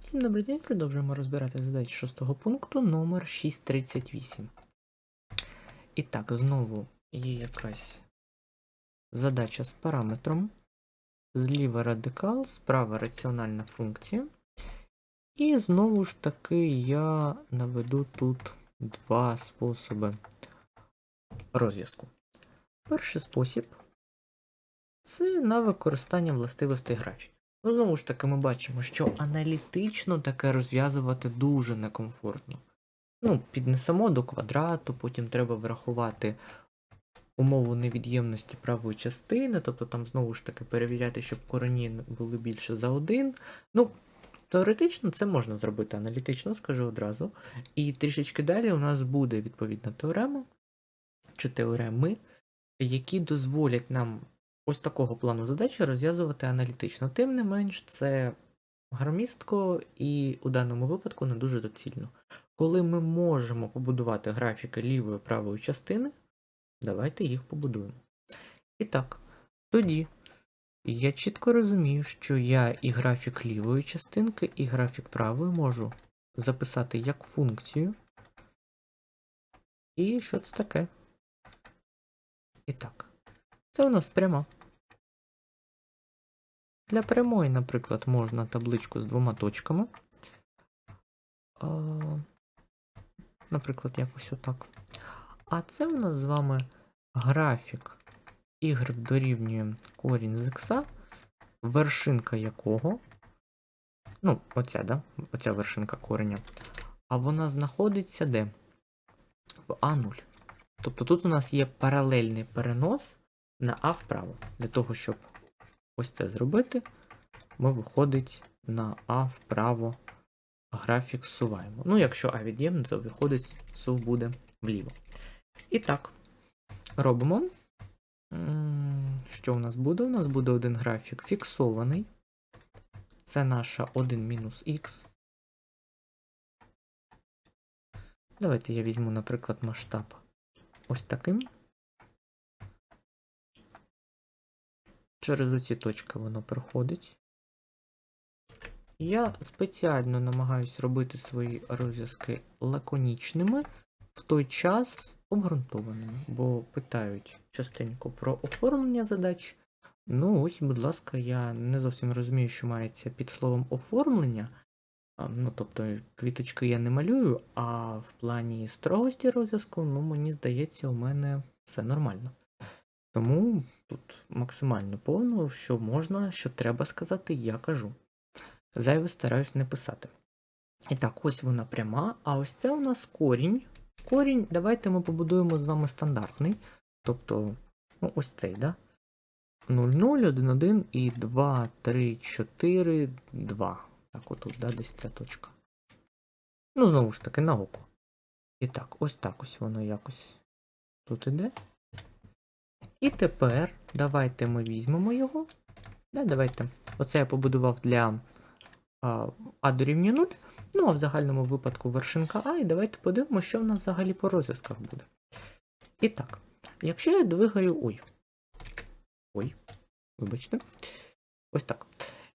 Всім добрий день, продовжуємо розбирати задачі шостого пункту номер 638. І так, знову є якась задача з параметром. Зліва радикал, справа раціональна функція. І знову ж таки я наведу тут два способи розв'язку. Перший спосіб це на використання властивостей графіків. Ну, знову ж таки, ми бачимо, що аналітично таке розв'язувати дуже некомфортно. Ну, піднесемо до квадрату, потім треба врахувати умову невід'ємності правої частини, тобто там знову ж таки перевіряти, щоб корені були більше за один. Ну, теоретично це можна зробити аналітично, скажу одразу. І трішечки далі у нас буде відповідна теорема чи теореми, які дозволять нам ось такого плану задачі розв'язувати аналітично. Тим не менш, це громістко і у даному випадку не дуже доцільно. Коли ми можемо побудувати графіки лівої і правої частини, давайте їх побудуємо. І так, тоді я чітко розумію, що я і графік лівої частинки, і графік правої можу записати як функцію. І що це таке? І так, це у нас пряма. Для прямої, наприклад, можна табличку з двома точками. Наприклад, якось отак. А це у нас з вами графік y дорівнює корінь з х, вершинка якого. Ну, оця, да? Оця вершинка кореня. А вона знаходиться де? В А0. Тобто тут у нас є паралельний перенос на А вправо. Для того, щоб ось це зробити, ми виходить на А вправо графік зсуваємо. Ну, якщо А від'ємний, то виходить, сув буде вліво. І так, робимо. Що у нас буде? У нас буде один графік фіксований. Це наша 1 мінус х. Давайте я візьму, наприклад, масштаб ось таким. Через оці точки воно проходить. Я спеціально намагаюсь робити свої розв'язки лаконічними, в той час обґрунтованими, бо питають частенько про оформлення задач. Ну, ось, будь ласка, я не зовсім розумію, що мається під словом оформлення. Ну, тобто, квіточки я не малюю, а в плані строгості розв'язку, ну, мені здається, у мене все нормально. Тому тут максимально повно, що можна, що треба сказати, я кажу. Зайве стараюсь не писати. І так, ось вона пряма, а ось це у нас корінь. Корінь, давайте ми побудуємо з вами стандартний. Тобто, ну, ось цей, да? 0, 0, 1, 1 і 2, 3, 4, 2. Так, отут, да, десь ця точка. Ну, знову ж таки, на око. І так, ось так ось воно якось тут іде. І тепер давайте ми візьмемо його. Да, давайте. Оце я побудував для а, а дорівнює 0. Ну, а в загальному випадку вершинка А, і давайте подивимося, що в нас взагалі по розв'язках буде. І так, якщо я двигаю. Ой. Ой, вибачте. Ось так.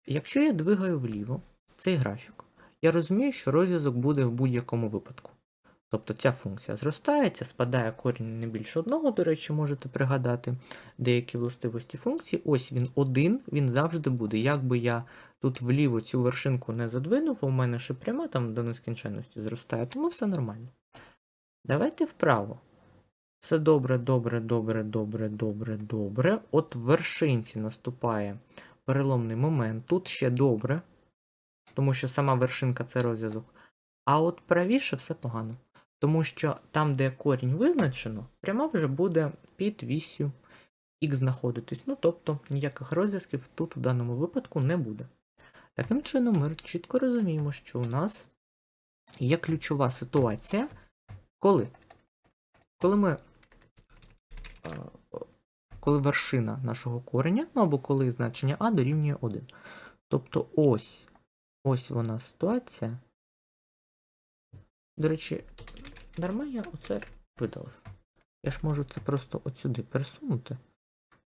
Якщо я двигаю вліво цей графік, я розумію, що розв'язок буде в будь-якому випадку. Тобто ця функція зростається, спадає корінь не більше одного, до речі, можете пригадати деякі властивості функції. Ось він один, він завжди буде. Якби я тут вліво цю вершинку не задвинув, у мене ще пряма там до нескінченності зростає, тому все нормально. Давайте вправо. Все добре, добре, добре, добре, добре, добре. От в вершинці наступає переломний момент. Тут ще добре, тому що сама вершинка це розв'язок. А от правіше все погано. Тому що там, де корінь визначено, пряма вже буде під вісю х знаходитись. Ну, тобто ніяких розв'язків тут у даному випадку не буде. Таким чином, ми чітко розуміємо, що у нас є ключова ситуація, коли, коли ми. Коли вершина нашого кореня, ну або коли значення А дорівнює 1. Тобто ось, ось вона ситуація. До речі, дарма я оце видалив. Я ж можу це просто от сюди пересунути.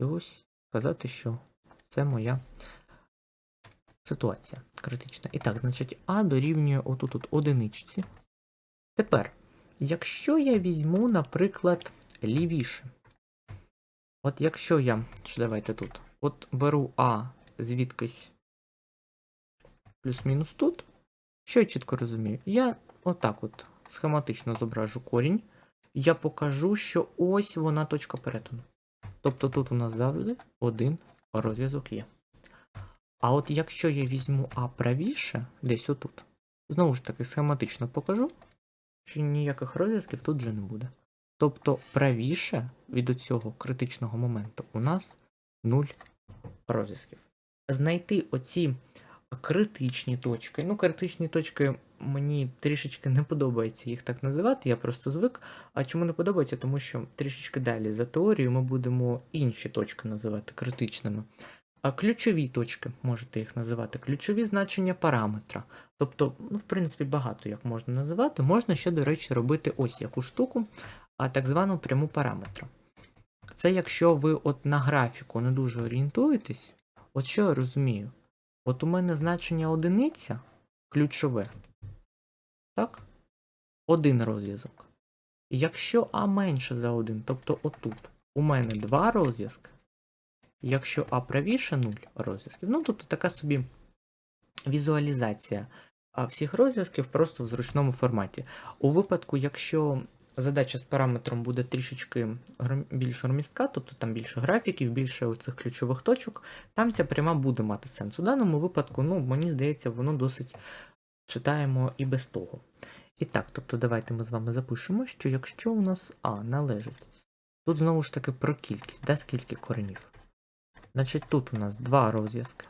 І ось сказати, що це моя ситуація критична. І так, значить, А дорівнює отут от одиничці. Тепер, якщо я візьму, наприклад, лівіше. От якщо я. Що давайте тут. От беру А звідкись плюс-мінус тут. Що я чітко розумію? Я отак от схематично зображу корінь. Я покажу, що ось вона точка перетину. Тобто тут у нас завжди один розв'язок є. А от якщо я візьму А правіше, десь отут, знову ж таки схематично покажу, що ніяких розв'язків тут вже не буде. Тобто правіше від оцього критичного моменту у нас 0 розв'язків. Знайти оці критичні точки. Ну, критичні точки мені трішечки не подобається їх так називати, я просто звик. А чому не подобається? Тому що трішечки далі за теорією ми будемо інші точки називати критичними. А ключові точки можете їх називати, ключові значення параметра. Тобто, ну, в принципі, багато як можна називати. Можна ще, до речі, робити ось яку штуку, а так звану пряму параметра. Це якщо ви от на графіку не дуже орієнтуєтесь, от що я розумію? От у мене значення одиниця ключове. Так? Один розв'язок. Якщо А менше за один, тобто отут, у мене два розв'язки. Якщо А правіше 0 розв'язків. Ну, тобто така собі візуалізація всіх розв'язків просто в зручному форматі. У випадку, якщо задача з параметром буде трішечки більш громістка, тобто там більше графіків, більше оцих ключових точок, там ця пряма буде мати сенс. У даному випадку, ну, мені здається, воно досить читаємо і без того. І так, тобто давайте ми з вами запишемо, що якщо у нас А належить, тут знову ж таки про кількість, да, скільки коренів. Значить, тут у нас два розв'язки.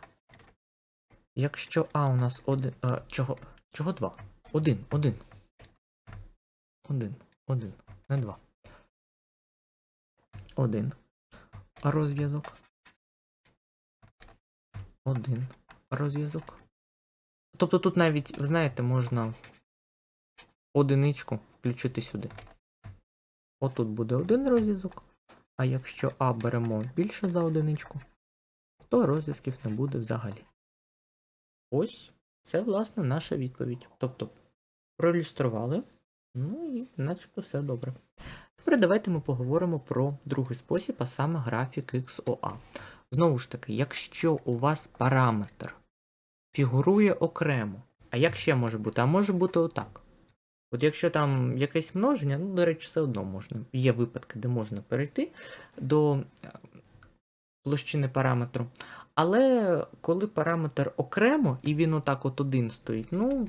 Якщо А у нас один. А, чого? Чого два? Один, один. Один, один, не два. Один. А розв'язок. Один розв'язок. Тобто тут навіть, ви знаєте, можна одиничку включити сюди. Отут буде один розв'язок. А якщо А беремо більше за одиничку, то розв'язків не буде взагалі. Ось це, власне, наша відповідь. Тобто, проілюстрували, ну і начебто все добре. Тепер давайте ми поговоримо про другий спосіб, а саме графік XOA. Знову ж таки, якщо у вас параметр фігурує окремо, а як ще може бути? А може бути отак. От якщо там якесь множення, ну, до речі, все одно можна. Є випадки, де можна перейти до е, площини параметру. Але коли параметр окремо і він отак от один стоїть, ну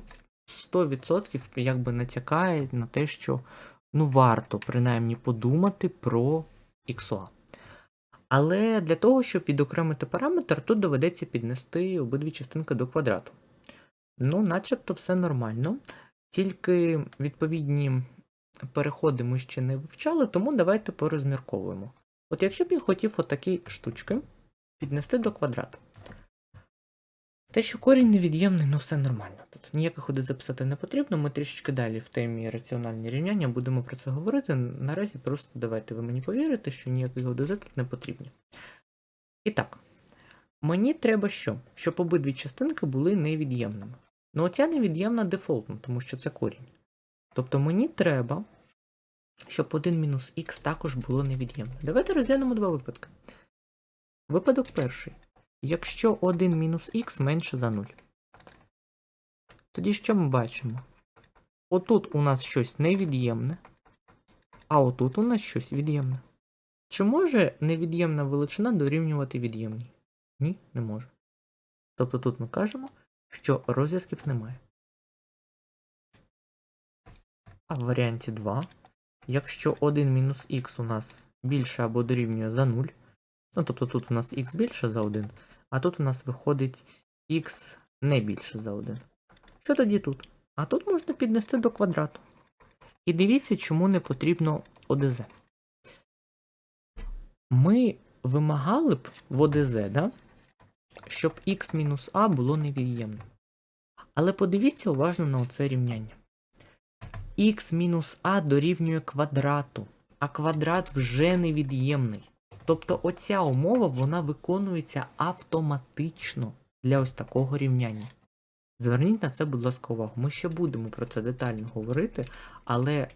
100% якби натякає на те, що ну варто принаймні подумати про XOA. Але для того, щоб відокремити параметр, тут доведеться піднести обидві частинки до квадрату. Ну, начебто все нормально. Тільки відповідні переходи ми ще не вивчали, тому давайте порозмірковуємо. От якщо б я хотів отакі штучки піднести до квадрату. Те, що корінь невід'ємний, ну все нормально. Тут ніяких ходи записати не потрібно. Ми трішечки далі в темі раціональні рівняння будемо про це говорити. Наразі просто давайте ви мені повірите, що ніяких ОДЗ тут не потрібні. І так, мені треба що? Щоб обидві частинки були невід'ємними. Ну, оця невід'ємна дефолтна, тому що це корінь. Тобто мені треба, щоб 1 мінус х також було невід'ємне. Давайте розглянемо два випадки. Випадок перший. Якщо 1 мінус х менше за 0. Тоді що ми бачимо? Отут у нас щось невід'ємне, а отут у нас щось від'ємне. Чи може невід'ємна величина дорівнювати від'ємній? Ні, не може. Тобто тут ми кажемо, що розв'язків немає. А в варіанті 2, якщо 1 мінус х у нас більше або дорівнює за 0, ну тобто тут у нас х більше за 1, а тут у нас виходить х не більше за 1. Що тоді тут? А тут можна піднести до квадрату. І дивіться, чому не потрібно ОДЗ. Ми вимагали б в ОДЗ, да? щоб х мінус а було невід'ємним. Але подивіться уважно на оце рівняння. х мінус а дорівнює квадрату, а квадрат вже невід'ємний. Тобто оця умова вона виконується автоматично. для ось такого рівняння. Зверніть на це, будь ласка, увагу. Ми ще будемо про це детально говорити, але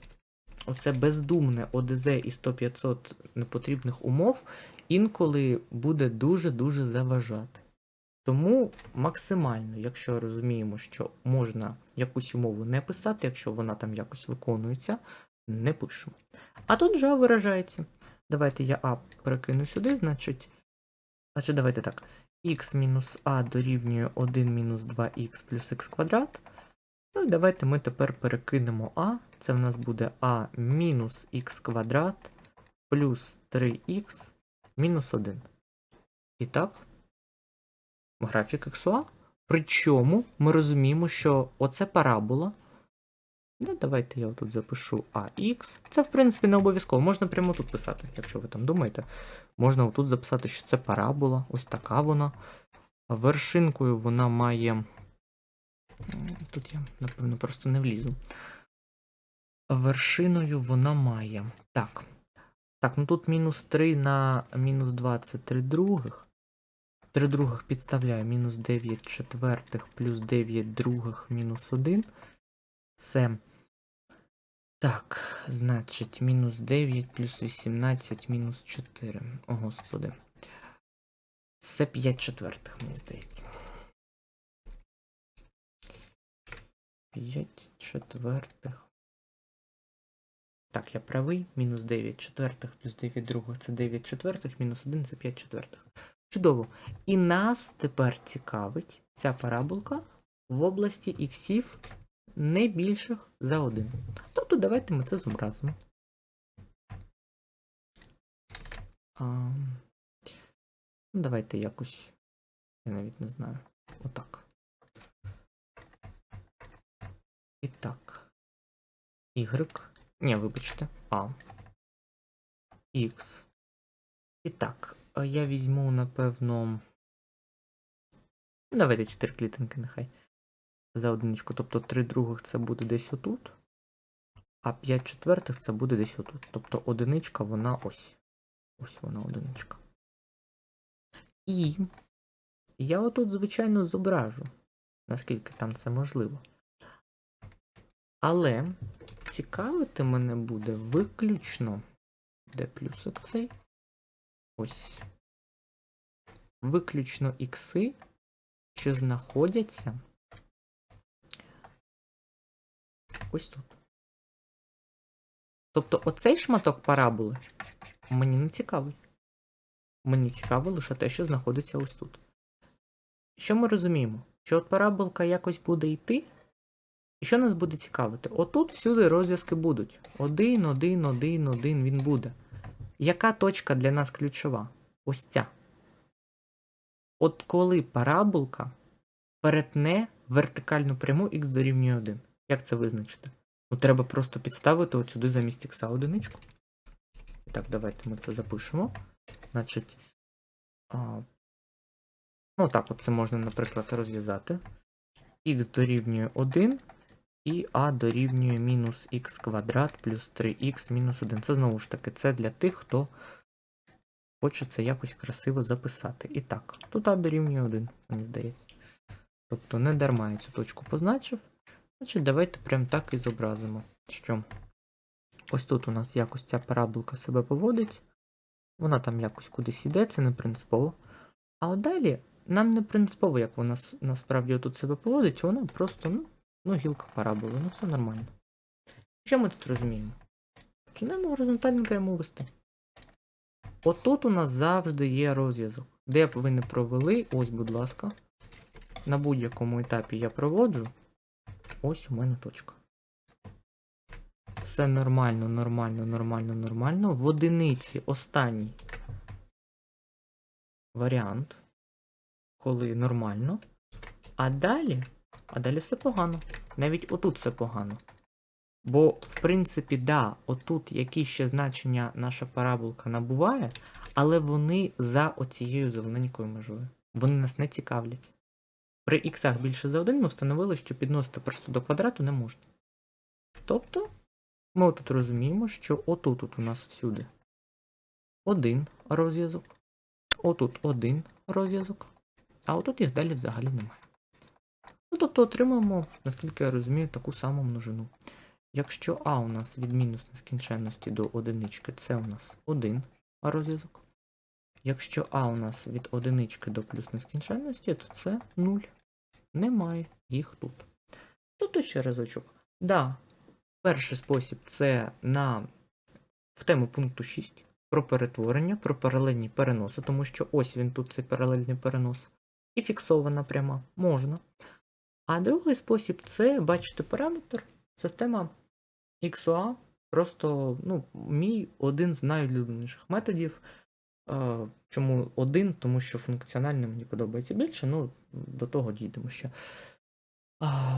оце бездумне ОДЗ і 100-500 непотрібних умов інколи буде дуже-дуже заважати. Тому максимально, якщо розуміємо, що можна якусь умову не писати, якщо вона там якось виконується, не пишемо. А тут вже виражається. Давайте я А перекину сюди, значить. Значить, давайте так. х мінус а дорівнює 1 мінус 2х плюс х квадрат. Ну і давайте ми тепер перекинемо а. Це в нас буде а мінус х квадрат плюс 3х мінус 1. І так, графік х. Причому ми розуміємо, що оце парабола. Ну, давайте я тут запишу AX. Це, в принципі, не обов'язково. Можна прямо тут писати, якщо ви там думаєте. Можна отут записати, що це парабола. Ось така вона. Вершинкою вона має. Тут я, напевно, просто не влізу. Вершиною вона має. Так. Так, ну тут мінус 3 на мінус 2 це 3 других. 3 других підставляю мінус 9 четвертих плюс 9 других мінус 1. Це. Так, значить, мінус 9 плюс 18 мінус 4. О, господи. Це 5 четвертих, мені здається. 5 четвертих. Так, я правий. Мінус 9 четвертих плюс 9 других це 9 четвертих, мінус 1 це 5 четвертих. Чудово. І нас тепер цікавить ця параболка в області іксів не більших за 1. Тобто давайте ми це зобразимо. А, ну, давайте якось. Я навіть не знаю. Отак. І так. Y. Ні, вибачте. А. X. І так. Я візьму, напевно. Давайте 4 клітинки нехай за одиничку. Тобто 3 других це буде десь отут, а 5 четвертих це буде десь отут. Тобто одиничка вона ось. Ось вона одиничка. І я отут, звичайно, зображу, наскільки там це можливо. Але цікавити мене буде виключно. Де плюсик цей? Ось. Виключно ікси, що знаходяться ось тут. Тобто оцей шматок параболи мені не цікавий. Мені цікаво лише те, що знаходиться ось тут. Що ми розуміємо? Що от параболка якось буде йти, і що нас буде цікавити? Отут всюди розв'язки будуть. Один, один, один, один він буде. Яка точка для нас ключова? Ось ця. От коли параболка перетне вертикальну пряму х дорівнює 1. Як це визначити? Ну, треба просто підставити от сюди замість ікса одиничку. І так, давайте ми це запишемо. Значить. А, ну так, от це можна, наприклад, розв'язати. х дорівнює 1 і а дорівнює мінус х квадрат плюс 3х мінус 1. Це знову ж таки, це для тих, хто хоче це якось красиво записати. І так, тут а дорівнює 1, мені здається. Тобто не дарма я цю точку позначив. Значить, давайте прям так і зобразимо, що ось тут у нас якось ця параболка себе поводить. Вона там якось кудись іде, це не принципово. А от далі нам не принципово, як вона насправді тут себе поводить, вона просто, ну, ну гілка параболи, ну все нормально. Що ми тут розуміємо? Починаємо горизонтально пряму вести. Отут у нас завжди є розв'язок. Де б ви не провели, ось, будь ласка. На будь-якому етапі я проводжу. Ось у мене точка. Все нормально, нормально, нормально, нормально. В одиниці останній варіант, коли нормально. А далі, а далі все погано. Навіть отут все погано. Бо, в принципі, да, отут які ще значення наша параболка набуває, але вони за оцією зелененькою межою. Вони нас не цікавлять. При іксах більше за 1 ми встановили, що підносити просто до квадрату не можна. Тобто, ми тут розуміємо, що отут от у нас всюди один розв'язок, отут один розв'язок, А отут їх далі взагалі немає. Ну, тобто отримаємо, наскільки я розумію, таку саму множину. Якщо А у нас від мінус нескінченності до одинички, це у нас один розв'язок. Якщо А у нас від одинички до плюс нескінченності, то це 0. Немає їх тут. Тобто ще разочок. Да, перший спосіб це на в тему пункту 6 про перетворення, про паралельні переноси, тому що ось він тут цей паралельний перенос. І фіксована пряма можна. А другий спосіб це бачите параметр, система XOA. Просто ну, мій один з найулюбленіших методів. Е, Чому один? Тому що функціонально мені подобається більше, ну, до того дійдемо ще.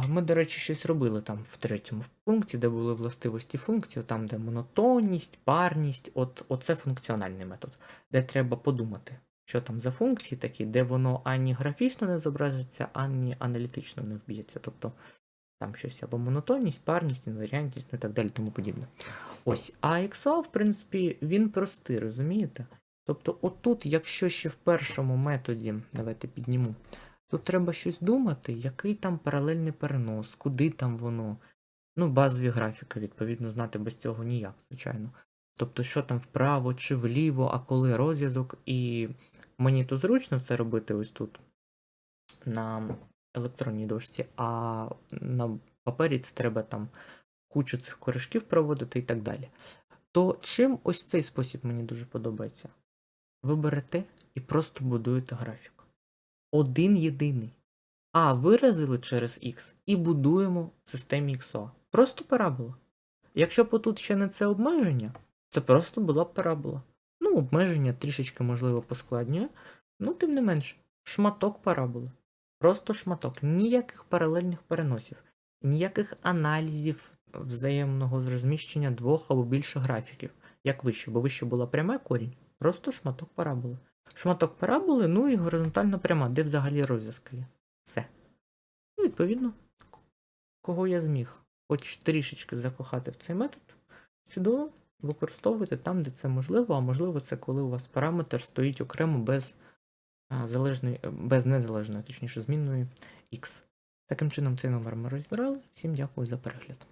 Ми, до речі, щось робили там в третьому пункті, де були властивості функцій, там, де монотонність, парність, от, оце функціональний метод, де треба подумати, що там за функції такі, де воно ані графічно не зобразиться, ані аналітично не вб'ється. Тобто там щось або монотонність, парність, інваріантність, ну і так далі, тому подібне. Ось, а XO, в принципі, він простий, розумієте? Тобто, отут, якщо ще в першому методі, давайте підніму, тут треба щось думати, який там паралельний перенос, куди там воно. Ну, базові графіки, відповідно, знати без цього ніяк, звичайно. Тобто, що там вправо чи вліво, а коли розв'язок, і мені то зручно це робити ось тут, на електронній дошці, а на папері це треба там кучу цих корешків проводити і так далі. То чим ось цей спосіб мені дуже подобається? Ви берете і просто будуєте графік. Один єдиний. А виразили через X і будуємо в системі XOA. Просто парабола. Якщо б тут ще не це обмеження, це просто була б парабола. Ну, обмеження трішечки, можливо, поскладнює, ну, тим не менш, шматок параболи. Просто шматок. Ніяких паралельних переносів, ніяких аналізів взаємного розміщення двох або більше графіків, як вище, бо вище була пряма корінь, просто шматок параболи. Шматок параболи, ну і горизонтальна пряма, де взагалі розв'язка є. Все. Ну, відповідно, кого я зміг хоч трішечки закохати в цей метод, чудово, використовуйте там, де це можливо, а можливо, це коли у вас параметр стоїть окремо без залежної, без незалежної, точніше, змінної X. Таким чином, цей номер ми розібрали. Всім дякую за перегляд.